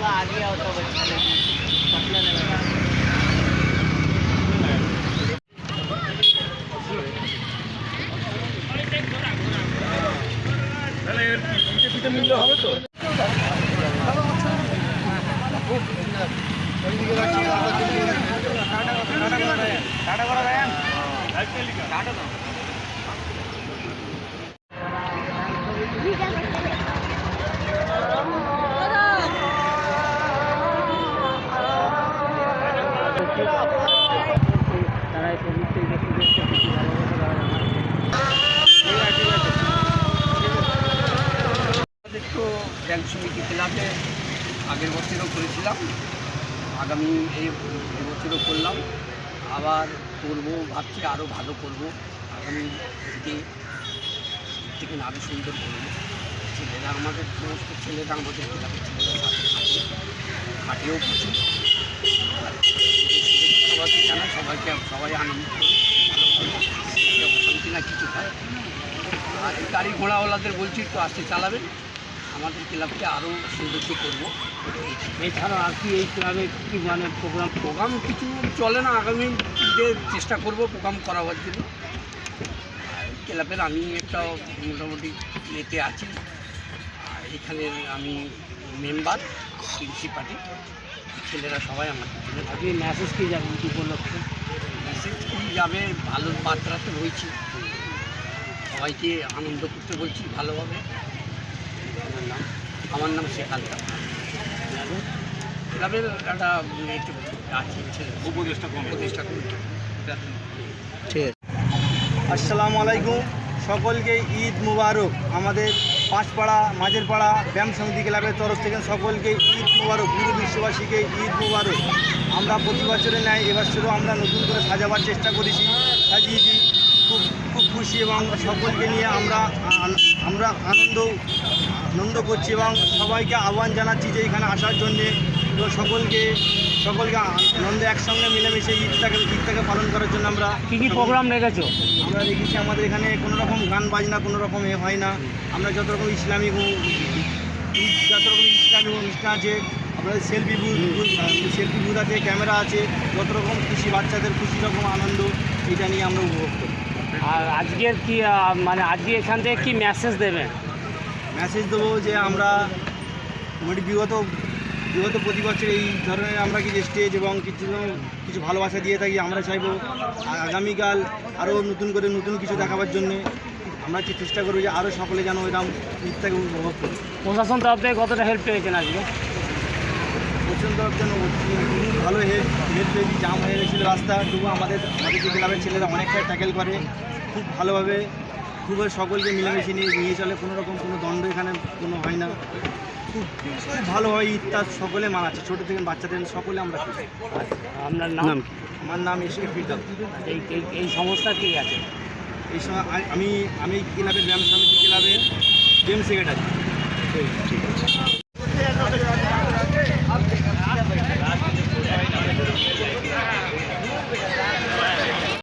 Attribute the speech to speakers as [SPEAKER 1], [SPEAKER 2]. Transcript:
[SPEAKER 1] थोड़ा आगे आओ
[SPEAKER 2] तो अच्छा लगेगा মিললে হবে tata tata tata tata tata তারা
[SPEAKER 3] আমাদের তো ব্যাংক সমিতি ক্লাবে আগের বছরও করেছিলাম আগামী এই বছরও করলাম আবার করব ভাবছি আরও ভালো করব আগামী থেকে থেকে আরও সুন্দর করব ছেলেরা আমাদের সমস্ত ছেলেরা আমাদের ক্লাবের ছেলেরা খাটেও আর সবাইকে, সবাই আনন্দ অশান্তি না কিছু পায় আর গাড়ি ঘোড়াওয়ালাদের বলছি, একটু আসতে চালাবেন। আমাদের ক্লাবকে আরও সৌন্দর্য করব।
[SPEAKER 2] এছাড়া আর কি এই ক্লাবে কি মানে প্রোগ্রাম
[SPEAKER 3] প্রোগ্রাম কিছু চলে না, আগামী চেষ্টা করব প্রোগ্রাম করাবার জন্য। ক্লাবের আমি একটা মোটামুটি নেতে আছি। এখানে আমি মেম্বার প্রিন্সিপাটি ছেলেরা সবাই আমার পিছনে থাকে
[SPEAKER 2] আপনি মেসেজ কি যাবেন কি উপলক্ষে?
[SPEAKER 3] মেসেজ কি যাবে ভালো বার্তা তো রয়েছে সবাইকে আনন্দ করতে বলছি ভালোভাবে। আমার নাম আমার নাম শেখ আলতা ক্লাবের একটা একটু আছে ছেলে। উপদেষ্টা উপদেষ্টা কমিটি।
[SPEAKER 1] আসসালামু আলাইকুম। সকলকে ঈদ মুবারক। আমাদের পাঁচপাড়া মাঝের পাড়া ব্যায়াম সমিতি ক্লাবের তরফ থেকে সকলকে ঈদ মুবারক পুরো বিশ্ববাসীকে ঈদ মুবারক। আমরা প্রতি বছরের ন্যায় এবছরও আমরা নতুন করে সাজাবার চেষ্টা করেছি, সাজিয়েছি। খুব খুব খুশি এবং সকলকে নিয়ে আমরা আমরা আনন্দ আনন্দ করছি এবং সবাইকে আহ্বান জানাচ্ছি যে এখানে আসার জন্যে। সকলকে সকলকে আনন্দে একসঙ্গে মিলেমিশে ঈদটাকে ঈদটাকে পালন করার জন্য আমরা
[SPEAKER 2] কি কি প্রোগ্রাম রেখেছো?
[SPEAKER 1] আমরা দেখেছি আমাদের এখানে কোনো রকম গান বাজনা কোনো রকম এ হয় না। আমরা যত রকম ইসলামিক যত রকম ইসলামিক অনুষ্ঠান আছে আমাদের সেলফি বুথ সেলফি বুথ আছে ক্যামেরা আছে যত রকম খুশি বাচ্চাদের খুশি রকম আনন্দ এটা নিয়ে আমরা উপভোগ করি।
[SPEAKER 2] আর আজকের কি মানে আজকে এখান থেকে কি মেসেজ দেবেন?
[SPEAKER 1] মেসেজ দেবো যে আমরা মোটামুটি বিগত বিগত প্রতি বছর এই ধরনের আমরা কিছু স্টেজ এবং কিছু কিছু ভালোবাসা দিয়ে থাকি আমরা চাইব আগামীকাল আরও নতুন করে নতুন কিছু দেখাবার জন্যে আমরা কি চেষ্টা করব যে আরও সকলে যেন এরকম ঈদটাকে উপভোগ করি
[SPEAKER 2] প্রশাসন তরফ থেকে কতটা হেল্প পেয়েছেন আজকে?
[SPEAKER 1] যেন খুব ভালো হেল্প হেল্প পেয়েছি জাম হয়ে গেছিল রাস্তা তবু আমাদের আমাদের যে ক্লাবের ছেলেরা অনেকটাই ট্যাকেল করে খুব ভালোভাবে খুবই সকলকে মিলেমিশে নিয়ে নিয়ে চলে কোনো রকম কোনো দ্বন্দ্ব এখানে কোনো হয় না। খুব খুব ভালোভাবে ঈদটা সকলে মানাচ্ছে ছোটো থেকে বাচ্চাদের সকলে আমরা খুশি।
[SPEAKER 2] আপনার নাম?
[SPEAKER 1] আমার নাম এসে ফিরদাল
[SPEAKER 2] এই এই- সংস্থা কে আছে?
[SPEAKER 1] এই সময় আমি আমি ক্লাবের ব্যায়াম সমিতি ক্লাবের গেম সেক্রেটারি।